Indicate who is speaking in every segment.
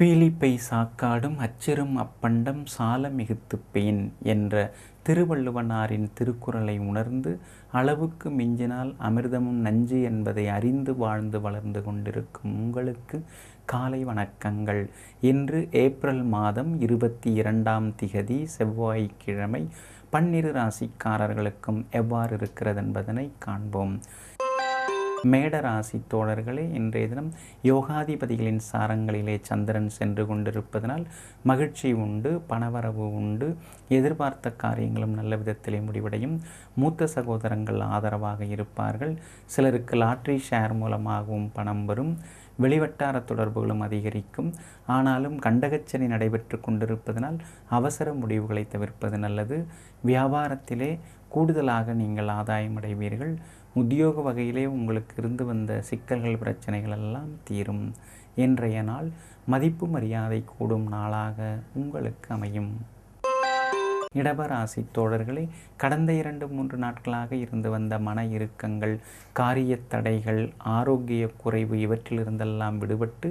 Speaker 1: பீலிப்பை சாக்காடும் அச்சிறும் அப்பண்டம் சால பேன் என்ற திருவள்ளுவனாரின் திருக்குறளை உணர்ந்து அளவுக்கு மிஞ்சினால் அமிர்தமும் நஞ்சு என்பதை அறிந்து வாழ்ந்து வளர்ந்து கொண்டிருக்கும் உங்களுக்கு காலை வணக்கங்கள் இன்று ஏப்ரல் மாதம் இருபத்தி இரண்டாம் திகதி செவ்வாய்க்கிழமை பன்னிரு ராசிக்காரர்களுக்கும் எவ்வாறு இருக்கிறது என்பதனை காண்போம் மேட ராசி தோழர்களே இன்றைய தினம் யோகாதிபதிகளின் சாரங்களிலே சந்திரன் சென்று கொண்டிருப்பதனால் மகிழ்ச்சி உண்டு பணவரவு உண்டு எதிர்பார்த்த காரியங்களும் நல்ல விதத்திலே முடிவடையும் மூத்த சகோதரங்கள் ஆதரவாக இருப்பார்கள் சிலருக்கு லாட்ரி ஷேர் மூலமாகவும் பணம் வரும் வெளிவட்டார தொடர்புகளும் அதிகரிக்கும் ஆனாலும் கண்டகச்சனை நடைபெற்று கொண்டிருப்பதனால் அவசர முடிவுகளை தவிர்ப்பது நல்லது வியாபாரத்திலே கூடுதலாக நீங்கள் ஆதாயம் அடைவீர்கள் உத்தியோக வகையிலே உங்களுக்கு இருந்து வந்த சிக்கல்கள் பிரச்சனைகள் எல்லாம் தீரும் இன்றைய நாள் மதிப்பு மரியாதை கூடும் நாளாக உங்களுக்கு அமையும் இடபராசி தோழர்களே கடந்த இரண்டு மூன்று நாட்களாக இருந்து வந்த மன இறுக்கங்கள் காரிய தடைகள் ஆரோக்கிய குறைவு இவற்றிலிருந்தெல்லாம் விடுபட்டு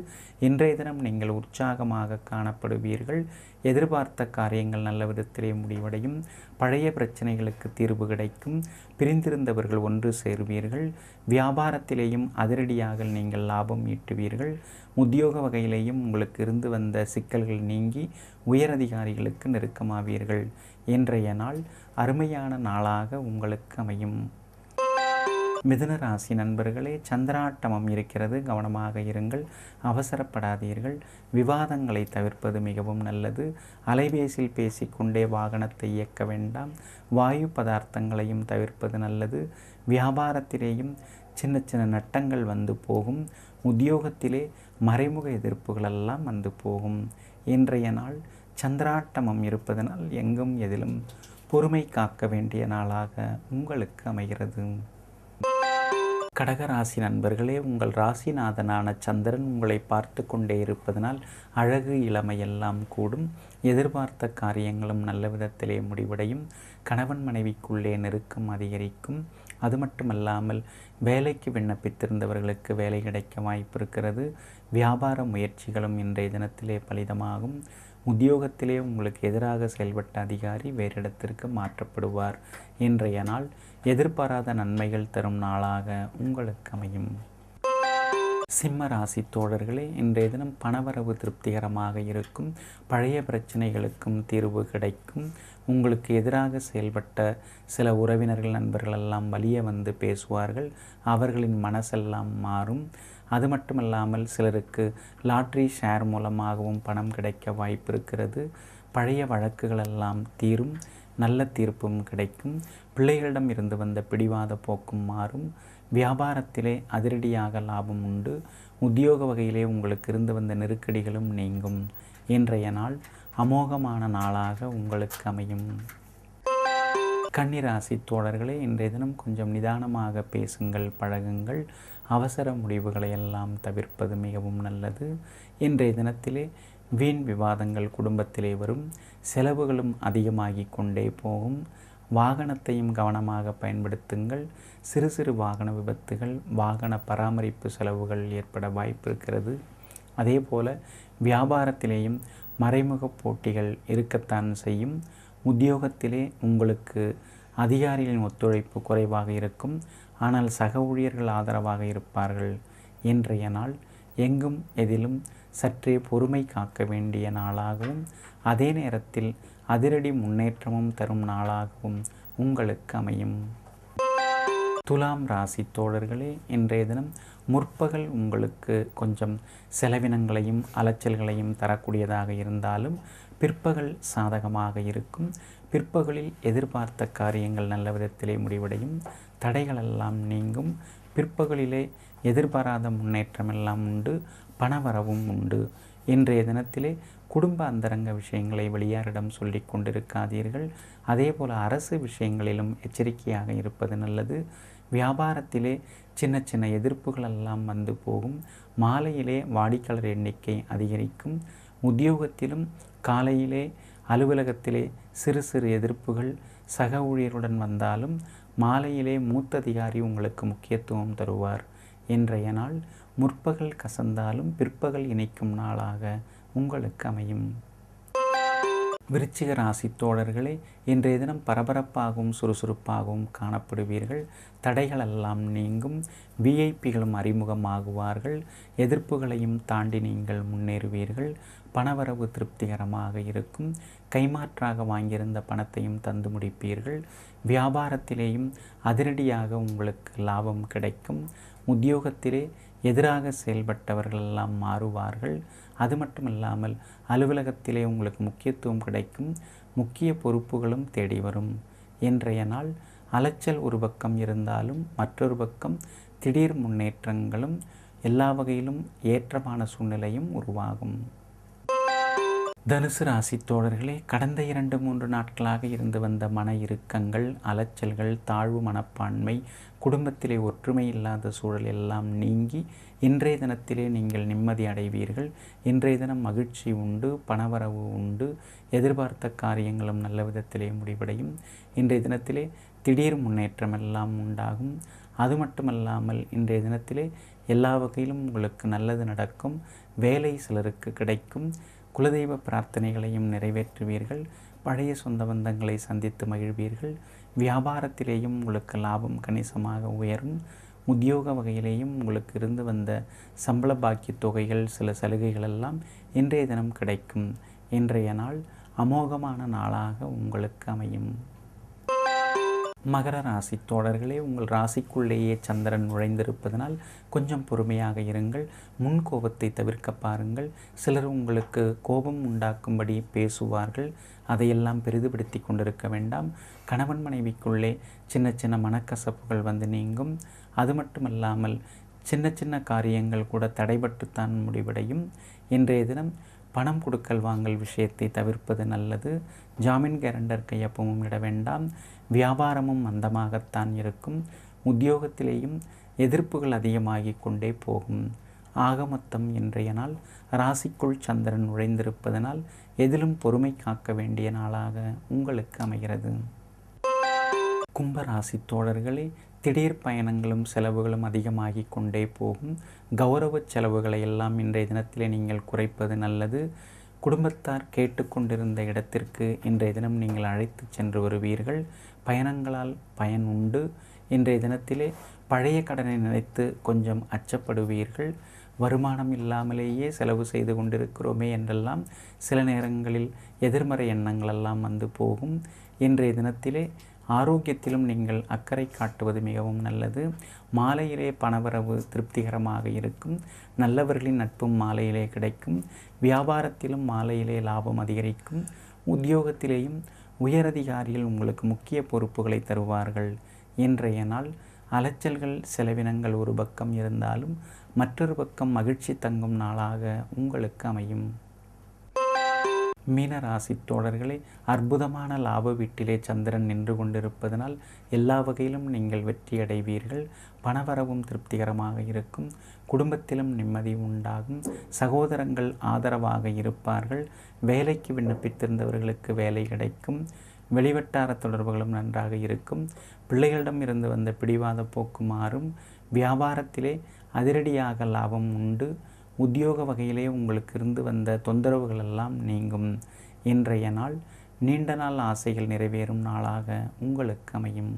Speaker 1: இன்றைய தினம் நீங்கள் உற்சாகமாக காணப்படுவீர்கள் எதிர்பார்த்த காரியங்கள் நல்ல விதத்திலே முடிவடையும் பழைய பிரச்சனைகளுக்கு தீர்வு கிடைக்கும் பிரிந்திருந்தவர்கள் ஒன்று சேருவீர்கள் வியாபாரத்திலேயும் அதிரடியாக நீங்கள் லாபம் ஈட்டுவீர்கள் உத்தியோக வகையிலேயும் உங்களுக்கு இருந்து வந்த சிக்கல்கள் நீங்கி உயரதிகாரிகளுக்கு நெருக்கமாவீர்கள் இன்றைய நாள் அருமையான நாளாக உங்களுக்கு அமையும் மிதுனராசி நண்பர்களே சந்திராட்டமம் இருக்கிறது கவனமாக இருங்கள் அவசரப்படாதீர்கள் விவாதங்களை தவிர்ப்பது மிகவும் நல்லது அலைபேசியில் பேசிக்கொண்டே வாகனத்தை இயக்க வேண்டாம் வாயு பதார்த்தங்களையும் தவிர்ப்பது நல்லது வியாபாரத்திலேயும் சின்ன சின்ன நட்டங்கள் வந்து போகும் உத்தியோகத்திலே மறைமுக எதிர்ப்புகளெல்லாம் வந்து போகும் இன்றைய நாள் சந்திராட்டமம் இருப்பதனால் எங்கும் எதிலும் பொறுமை காக்க வேண்டிய நாளாக உங்களுக்கு அமைகிறது கடகராசி நண்பர்களே உங்கள் ராசிநாதனான சந்திரன் உங்களை பார்த்து கொண்டே இருப்பதனால் அழகு இளமையெல்லாம் கூடும் எதிர்பார்த்த காரியங்களும் நல்ல விதத்திலே முடிவடையும் கணவன் மனைவிக்குள்ளே நெருக்கம் அதிகரிக்கும் அது மட்டுமல்லாமல் வேலைக்கு விண்ணப்பித்திருந்தவர்களுக்கு வேலை கிடைக்க வாய்ப்பு இருக்கிறது வியாபார முயற்சிகளும் இன்றைய தினத்திலே பலிதமாகும் உத்தியோகத்திலே உங்களுக்கு எதிராக செயல்பட்ட அதிகாரி வேறு இடத்திற்கு மாற்றப்படுவார் இன்றைய நாள் எதிர்பாராத நன்மைகள் தரும் நாளாக உங்களுக்கு அமையும் சிம்ம ராசி தோழர்களே இன்றைய தினம் பணவரவு திருப்திகரமாக இருக்கும் பழைய பிரச்சனைகளுக்கும் தீர்வு கிடைக்கும் உங்களுக்கு எதிராக செயல்பட்ட சில உறவினர்கள் நண்பர்கள் எல்லாம் வலிய வந்து பேசுவார்கள் அவர்களின் மனசெல்லாம் மாறும் அது மட்டுமல்லாமல் சிலருக்கு லாட்ரி ஷேர் மூலமாகவும் பணம் கிடைக்க வாய்ப்பு இருக்கிறது பழைய வழக்குகளெல்லாம் தீரும் நல்ல தீர்ப்பும் கிடைக்கும் பிள்ளைகளிடம் இருந்து வந்த பிடிவாத போக்கும் மாறும் வியாபாரத்திலே அதிரடியாக லாபம் உண்டு உத்தியோக வகையிலே உங்களுக்கு இருந்து வந்த நெருக்கடிகளும் நீங்கும் இன்றைய நாள் அமோகமான நாளாக உங்களுக்கு அமையும் கன்னிராசி தோழர்களே இன்றைய தினம் கொஞ்சம் நிதானமாக பேசுங்கள் பழகுங்கள் அவசர முடிவுகளை எல்லாம் தவிர்ப்பது மிகவும் நல்லது இன்றைய தினத்திலே வீண் விவாதங்கள் குடும்பத்திலே வரும் செலவுகளும் அதிகமாகி கொண்டே போகும் வாகனத்தையும் கவனமாக பயன்படுத்துங்கள் சிறு சிறு வாகன விபத்துகள் வாகன பராமரிப்பு செலவுகள் ஏற்பட வாய்ப்பு இருக்கிறது அதே போல் வியாபாரத்திலேயும் மறைமுக போட்டிகள் இருக்கத்தான் செய்யும் உத்தியோகத்திலே உங்களுக்கு அதிகாரிகளின் ஒத்துழைப்பு குறைவாக இருக்கும் ஆனால் சக ஊழியர்கள் ஆதரவாக இருப்பார்கள் இன்றைய நாள் எங்கும் எதிலும் சற்றே பொறுமை காக்க வேண்டிய நாளாகவும் அதே நேரத்தில் அதிரடி முன்னேற்றமும் தரும் நாளாகவும் உங்களுக்கு அமையும் துலாம் ராசி தோழர்களே இன்றைய தினம் முற்பகல் உங்களுக்கு கொஞ்சம் செலவினங்களையும் அலைச்சல்களையும் தரக்கூடியதாக இருந்தாலும் பிற்பகல் சாதகமாக இருக்கும் பிற்பகலில் எதிர்பார்த்த காரியங்கள் நல்ல விதத்திலே முடிவடையும் தடைகளெல்லாம் நீங்கும் பிற்பகலிலே எதிர்பாராத முன்னேற்றமெல்லாம் உண்டு பணவரவும் உண்டு இன்றைய தினத்திலே குடும்ப அந்தரங்க விஷயங்களை வெளியாரிடம் சொல்லி கொண்டிருக்காதீர்கள் அதே போல் அரசு விஷயங்களிலும் எச்சரிக்கையாக இருப்பது நல்லது வியாபாரத்திலே சின்ன சின்ன எதிர்ப்புகள் எல்லாம் வந்து போகும் மாலையிலே வாடிக்கையாளர் எண்ணிக்கை அதிகரிக்கும் உத்தியோகத்திலும் காலையிலே அலுவலகத்திலே சிறு சிறு எதிர்ப்புகள் சக ஊழியருடன் வந்தாலும் மாலையிலே மூத்த அதிகாரி உங்களுக்கு முக்கியத்துவம் தருவார் இன்றைய நாள் முற்பகல் கசந்தாலும் பிற்பகல் இணைக்கும் நாளாக உங்களுக்கு அமையும் விருச்சிக ராசி தோழர்களே இன்றைய தினம் பரபரப்பாகவும் சுறுசுறுப்பாகவும் காணப்படுவீர்கள் தடைகள் எல்லாம் நீங்கும் விஐபிகளும் அறிமுகமாகுவார்கள் எதிர்ப்புகளையும் தாண்டி நீங்கள் முன்னேறுவீர்கள் பணவரவு திருப்திகரமாக இருக்கும் கைமாற்றாக வாங்கியிருந்த பணத்தையும் தந்து முடிப்பீர்கள் வியாபாரத்திலேயும் அதிரடியாக உங்களுக்கு லாபம் கிடைக்கும் உத்தியோகத்திலே எதிராக செயல்பட்டவர்களெல்லாம் மாறுவார்கள் அது மட்டும் இல்லாமல் அலுவலகத்திலே உங்களுக்கு முக்கியத்துவம் கிடைக்கும் முக்கிய பொறுப்புகளும் தேடி வரும் இன்றைய நாள் அலைச்சல் ஒரு பக்கம் இருந்தாலும் மற்றொரு பக்கம் திடீர் முன்னேற்றங்களும் எல்லா வகையிலும் ஏற்றமான சூழ்நிலையும் உருவாகும் தனுசு ராசி தோழர்களே கடந்த இரண்டு மூன்று நாட்களாக இருந்து வந்த மன இறுக்கங்கள் அலைச்சல்கள் தாழ்வு மனப்பான்மை குடும்பத்திலே ஒற்றுமை இல்லாத சூழல் எல்லாம் நீங்கி இன்றைய தினத்திலே நீங்கள் நிம்மதி அடைவீர்கள் இன்றைய தினம் மகிழ்ச்சி உண்டு பணவரவு உண்டு எதிர்பார்த்த காரியங்களும் நல்ல விதத்திலே முடிவடையும் இன்றைய தினத்திலே திடீர் முன்னேற்றம் எல்லாம் உண்டாகும் அது மட்டுமல்லாமல் இன்றைய தினத்திலே எல்லா வகையிலும் உங்களுக்கு நல்லது நடக்கும் வேலை சிலருக்கு கிடைக்கும் குலதெய்வ பிரார்த்தனைகளையும் நிறைவேற்றுவீர்கள் பழைய சொந்த பந்தங்களை சந்தித்து மகிழ்வீர்கள் வியாபாரத்திலேயும் உங்களுக்கு லாபம் கணிசமாக உயரும் உத்தியோக வகையிலேயும் உங்களுக்கு இருந்து வந்த சம்பள பாக்கிய தொகைகள் சில சலுகைகள் எல்லாம் இன்றைய தினம் கிடைக்கும் இன்றைய நாள் அமோகமான நாளாக உங்களுக்கு அமையும் மகர ராசி தோழர்களே உங்கள் ராசிக்குள்ளேயே சந்திரன் நுழைந்திருப்பதனால் கொஞ்சம் பொறுமையாக இருங்கள் முன் கோபத்தை தவிர்க்க பாருங்கள் சிலர் உங்களுக்கு கோபம் உண்டாக்கும்படி பேசுவார்கள் அதையெல்லாம் பெரிதுபடுத்தி கொண்டிருக்க வேண்டாம் கணவன் மனைவிக்குள்ளே சின்ன சின்ன மனக்கசப்புகள் வந்து நீங்கும் அது மட்டுமல்லாமல் சின்ன சின்ன காரியங்கள் கூட தடைபட்டுத்தான் முடிவடையும் இன்றைய தினம் பணம் கொடுக்கல் வாங்கல் விஷயத்தை தவிர்ப்பது நல்லது ஜாமீன் கேரண்டர் கையொப்பமும் இட வேண்டாம் வியாபாரமும் மந்தமாகத்தான் இருக்கும் உத்தியோகத்திலேயும் எதிர்ப்புகள் அதிகமாகி கொண்டே போகும் ஆகமத்தம் இன்றைய நாள் ராசிக்குள் சந்திரன் நுழைந்திருப்பதனால் எதிலும் பொறுமை காக்க வேண்டிய நாளாக உங்களுக்கு அமைகிறது கும்பராசி தோழர்களே திடீர் பயணங்களும் செலவுகளும் அதிகமாகி கொண்டே போகும் கௌரவ செலவுகளை எல்லாம் இன்றைய தினத்தில் நீங்கள் குறைப்பது நல்லது குடும்பத்தார் கேட்டுக்கொண்டிருந்த இடத்திற்கு இன்றைய தினம் நீங்கள் அழைத்து சென்று வருவீர்கள் பயணங்களால் பயன் உண்டு இன்றைய தினத்திலே பழைய கடனை நினைத்து கொஞ்சம் அச்சப்படுவீர்கள் வருமானம் இல்லாமலேயே செலவு செய்து கொண்டிருக்கிறோமே என்றெல்லாம் சில நேரங்களில் எதிர்மறை எண்ணங்களெல்லாம் வந்து போகும் இன்றைய தினத்திலே ஆரோக்கியத்திலும் நீங்கள் அக்கறை காட்டுவது மிகவும் நல்லது மாலையிலே பணவரவு திருப்திகரமாக இருக்கும் நல்லவர்களின் நட்பும் மாலையிலே கிடைக்கும் வியாபாரத்திலும் மாலையிலே லாபம் அதிகரிக்கும் உத்தியோகத்திலேயும் உயரதிகாரிகள் உங்களுக்கு முக்கிய பொறுப்புகளை தருவார்கள் இன்றைய நாள் அலைச்சல்கள் செலவினங்கள் ஒரு பக்கம் இருந்தாலும் மற்றொரு பக்கம் மகிழ்ச்சி தங்கும் நாளாக உங்களுக்கு அமையும் மீன ராசி தோழர்களே அற்புதமான லாப வீட்டிலே சந்திரன் நின்று கொண்டிருப்பதனால் எல்லா வகையிலும் நீங்கள் வெற்றியடைவீர்கள் பணவரவும் திருப்திகரமாக இருக்கும் குடும்பத்திலும் நிம்மதி உண்டாகும் சகோதரங்கள் ஆதரவாக இருப்பார்கள் வேலைக்கு விண்ணப்பித்திருந்தவர்களுக்கு வேலை கிடைக்கும் வெளிவட்டார தொடர்புகளும் நன்றாக இருக்கும் பிள்ளைகளிடம் இருந்து வந்த பிடிவாத போக்கு மாறும் வியாபாரத்திலே அதிரடியாக லாபம் உண்டு உத்தியோக வகையிலே உங்களுக்கு இருந்து வந்த தொந்தரவுகள் எல்லாம் நீங்கும் இன்றைய நாள் நீண்ட நாள் ஆசைகள் நிறைவேறும் நாளாக உங்களுக்கு அமையும்